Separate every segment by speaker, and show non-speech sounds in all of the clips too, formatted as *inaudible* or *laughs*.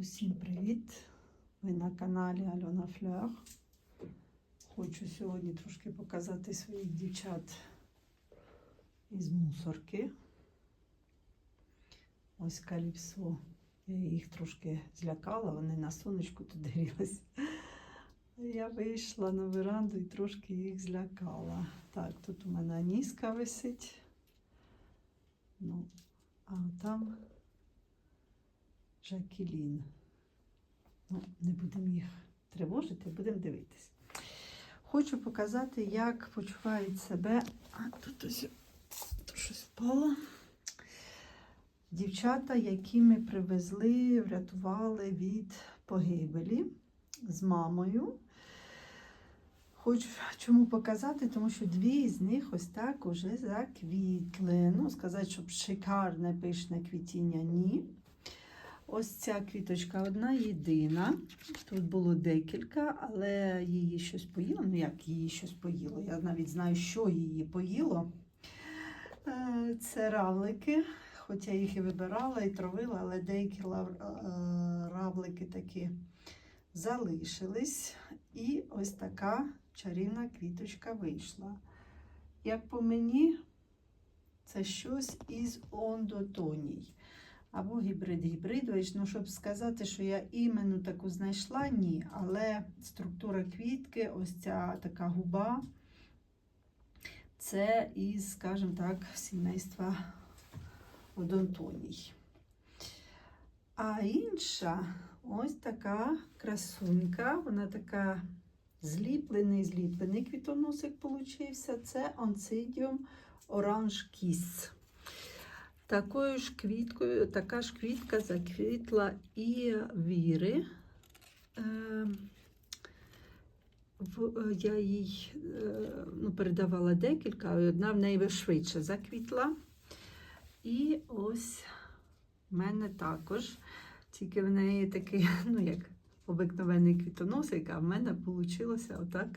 Speaker 1: Усім привіт! Ви на каналі Альона Флер. Хочу сьогодні трошки показати своїх дівчат із мусорки. Ось каліпсо. Я їх трошки злякала, вони на сонечку тут грілись. Я вийшла на веранду і трошки їх злякала. Так, тут у мене Аніска висить. Ну, а там Жакілін. Ну, не будемо їх тривожити, будемо дивитись. Хочу показати, як почувають себе. А тут ось тут щось впало. Дівчата, які ми привезли, врятували від погибелі з мамою. Хочу чому показати, тому що дві з них ось так уже заквітли. Ну, сказати, щоб шикарне пишне квітіння, ні. Ось ця квіточка одна єдина. Тут було декілька, але її щось поїло. Ну, як її щось поїло? Я навіть знаю, що її поїло. Е, Це равлики. Хоча їх і вибирала, і травила, але деякі е, равлики такі залишились. І ось така чарівна квіточка вийшла. Як по мені, це щось із ондотоній. Або гібрид-гібрид. Ну, щоб сказати, що я іменно таку знайшла, ні. Але структура квітки, ось ця така губа, це із, скажімо так, сімейства одонтоній. А інша ось така красунька, вона така зліплений, зліплений квітоносик получився. Це онцидіум оранж кіс. Такою ж квіткою, така ж квітка заквітла і віри. Е, в- е, я їй е, ну, передавала декілька, і одна в неї швидше заквітла. І ось в мене також. Тільки в неї такий, *laughs* ну як обикновений квітоносик, а в мене вийшло отак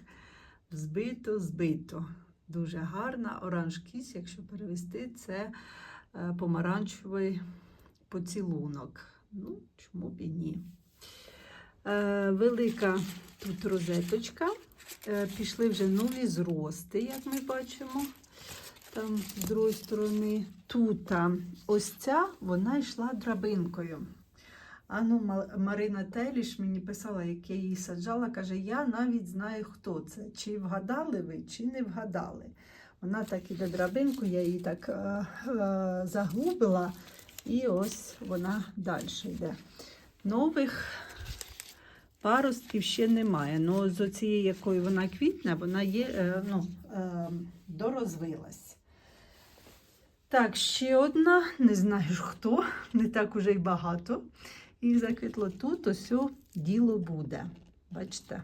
Speaker 1: збито-збито. Дуже гарна. Оранж кіс, якщо перевести, це помаранчевий поцілунок. Ну, чому б і ні. Е, велика тут розеточка. Е, пішли вже нові зрости, як ми бачимо. Там з другої сторони. Тут ось ця вона йшла драбинкою. А ну, Марина Теліш мені писала, як я її саджала, каже, я навіть знаю, хто це. Чи вгадали ви, чи не вгадали. Вона так іде драбинку, я її так е, е, загубила, і ось вона далі йде. Нових паростків ще немає. Ну, з оцієї, якої вона квітне, вона є, е, ну, е, дорозвилась. Так, ще одна, не знаю хто, не так уже й багато. І заквітло тут, ось діло буде. Бачите?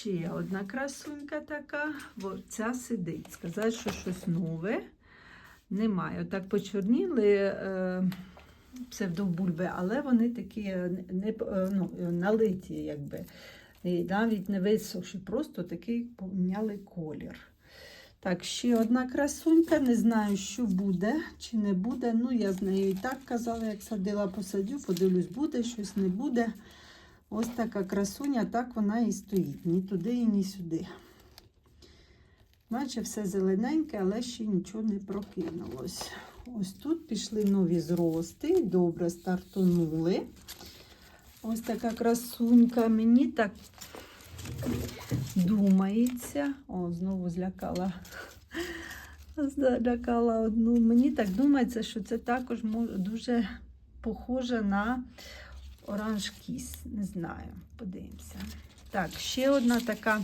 Speaker 1: Ще одна красунька така, бо ця сидить. Сказати, що щось нове немає. Отак почорніли е, псевдобульби, але вони такі е, не, е, ну, налиті, якби. І навіть не висохші, просто такий поміняли колір. Так, ще одна красунька. Не знаю, що буде чи не буде. Ну, я з нею і так казала, як садила, посадю, подивлюсь, буде, щось не буде. Ось така красуня, так вона і стоїть. Ні туди і ні сюди. Наче все зелененьке, але ще нічого не прокинулось. Ось тут пішли нові зрости, добре стартонули. Ось така красунька. Мені так думається. О, знову злякала. Злякала одну. Мені так думається, що це також дуже похоже на оранж кіс. Не знаю, подивимося. Так, ще одна така.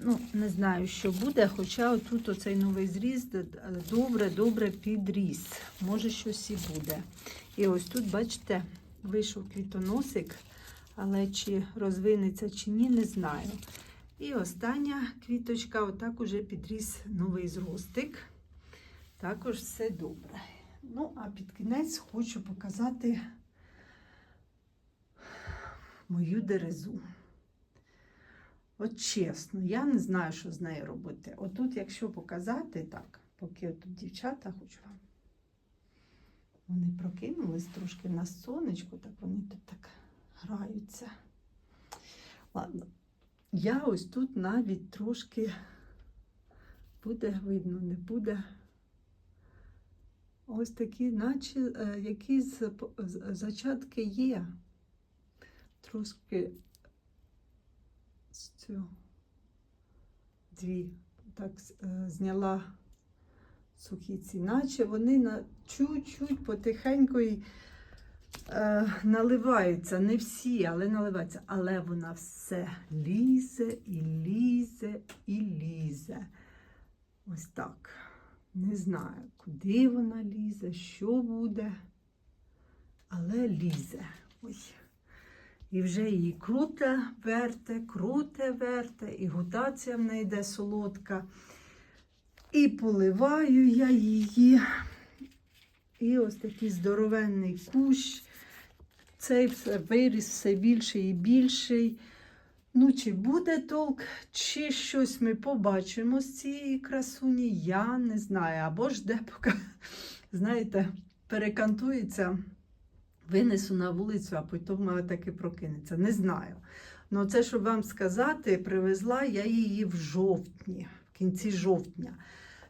Speaker 1: Ну, не знаю, що буде, хоча отут оцей новий зріз добре, добре підріс. Може, щось і буде. І ось тут, бачите, вийшов квітоносик, але чи розвинеться, чи ні, не знаю. І остання квіточка, отак уже підріс новий зростик. Також все добре. Ну, а під кінець хочу показати мою дерезу. От чесно, я не знаю, що з нею робити. Отут, якщо показати так, поки тут дівчата хочу вам. Вони прокинулись трошки на сонечку, так вони тут так граються. Ладно. Я ось тут навіть трошки буде видно, не буде. Ось такі, наче е, якісь зачатки є. Трошки з дві так е, зняла сухі ці, наче вони на чуть-чуть потихеньку й, е, наливаються. Не всі, але наливаються. Але вона все лізе і лізе і лізе. Ось так. Не знаю, куди вона лізе, що буде, але лізе. Ой. І вже її круте, верте, круте, верте, і гутація в неї йде солодка. І поливаю я її. І ось такий здоровенний кущ. Цей все виріс все більший і більший. Ну, чи буде толк, чи щось ми побачимо з цієї красуні, я не знаю. Або ж де поки, *laughs* знаєте, перекантується, винесу на вулицю, а потім таки прокинеться. Не знаю. Ну, це, щоб вам сказати, привезла я її в жовтні, в кінці жовтня.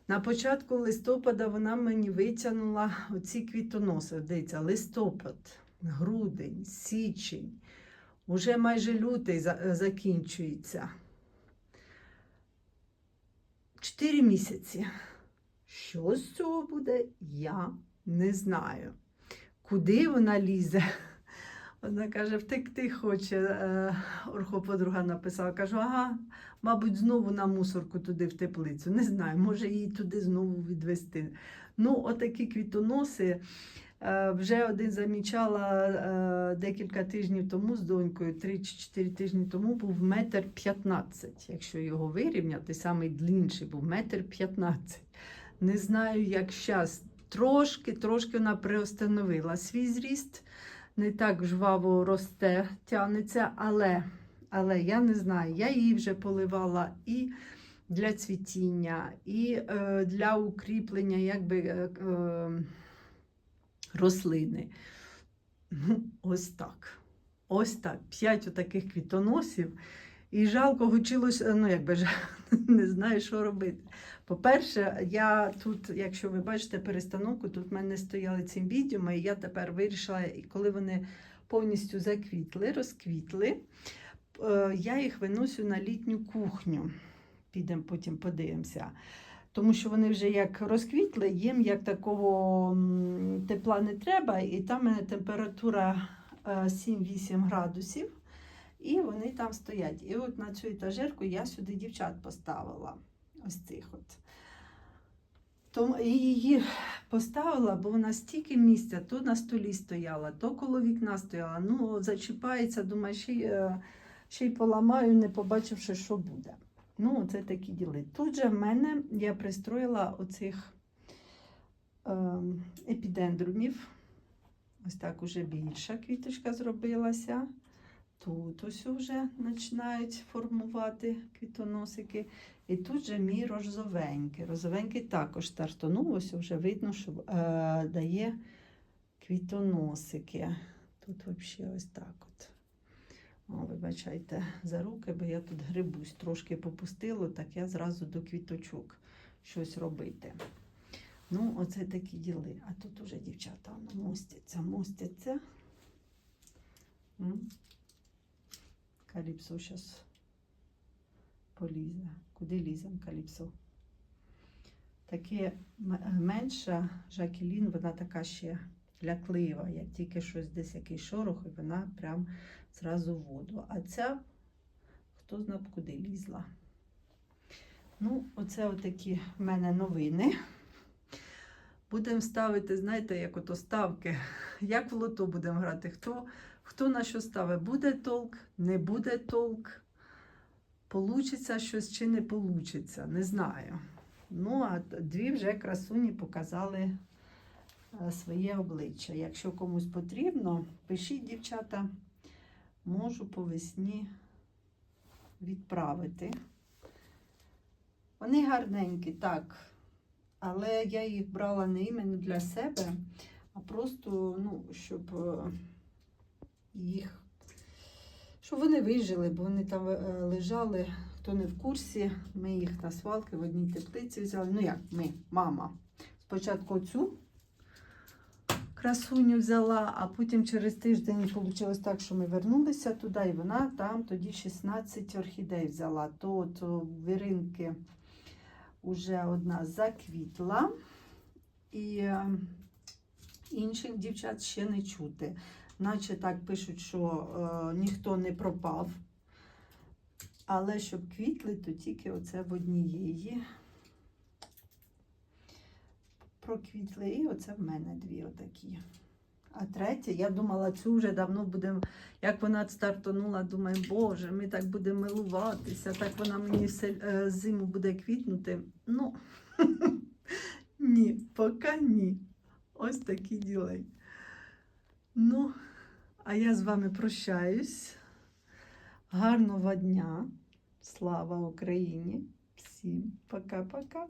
Speaker 1: На початку листопада вона мені витягнула оці квітоноси. Дивіться, листопад, грудень, січень. Уже майже лютий е, закінчується. Чотири місяці. Що з цього буде, я не знаю. Куди вона лізе? Вона каже, втекти хоче. Е, Орхоподруга написала. Кажу, ага, мабуть, знову на мусорку туди в теплицю. Не знаю, може її туди знову відвести. Ну, отакі квітоноси. Е, Вже один замічала е, декілька тижнів тому з донькою, 3 чи 4 тижні тому був метр 15. Якщо його вирівняти, самий длінший був метр 15. Не знаю, як зараз. Трошки, трошки вона приостановила свій зріст, не так жваво росте, тягнеться, але, але я не знаю, я її вже поливала і для цвітіння, і е, для укріплення, якби. Е, е, рослини. Ну, ось так. Ось так. П'ять отаких квітоносів. І жалко гучилося, ну якби ж *laughs* не знаю, що робити. По-перше, я тут, якщо ви бачите перестановку, тут в мене стояли цимбідіуми, і я тепер вирішила, коли вони повністю заквітли, розквітли, е, я їх виносю на літню кухню. Підемо потім подивимося. Тому що вони вже як розквітли, їм як такого тепла не треба, і там мене температура е, 7-8 градусів, і вони там стоять. І от на цю етажерку я сюди дівчат поставила. Ось цих от. Тому її поставила, бо вона стільки місця, то на столі стояла, то коло вікна стояла. Ну, зачіпається, думаю, ще, е, ще й поламаю, не побачивши, що буде. Ну, це такі діли. Тут же в мене я пристроїла оцих ем, епідендрумів. Ось так уже більша квіточка зробилася. Тут ось вже починають формувати квітоносики. І тут же мій розовенький. Розовенький також стартонув, ось вже видно, що е, дає квітоносики. Тут взагалі ось так от. О, вибачайте за руки, бо я тут грибусь. Трошки попустило, так я зразу до квіточок щось робити. Ну, оце такі діли. А тут уже дівчата мостяться, мостяться. Каліпсо зараз полізе. Куди лізем каліпсо? Таке менша Жакелін, вона така ще ляклива. Як тільки щось десь якийсь шорох, і вона прям зразу в воду. А ця хто знав, куди лізла. Ну, оце отакі в мене новини. Будемо ставити, знаєте, як ото ставки, як в лото будемо грати. Хто, хто на що ставить? Буде толк, не буде толк. Получиться щось чи не получиться, не знаю. Ну, а дві вже красуні показали своє обличчя. Якщо комусь потрібно, пишіть, дівчата, можу по весні відправити. Вони гарненькі, так. Але я їх брала не іменно для себе, а просто, ну, щоб е, їх. Щоб вони вижили, бо вони там е, лежали, хто не в курсі, ми їх на свалки в одній теплиці взяли. Ну як ми, мама. Спочатку цю красуню взяла, а потім через тиждень вийшло так, що ми вернулися туди, і вона там тоді 16 орхідей взяла. То от віринки вже одна заквітла, і е, інших дівчат ще не чути. Наче так пишуть, що е, ніхто не пропав. Але щоб квітли, то тільки оце в однієї проквітли. І оце в мене дві отакі. А третя, я думала, цю вже давно будемо, як вона стартанула, думаю, боже, ми так будемо милуватися, так вона мені все е, зиму буде квітнути. Ну, *laughs* ні, поки ні. Ось такі ділей. Ну, а я з вами прощаюсь. Гарного дня. Слава Україні! Всім пока-пока.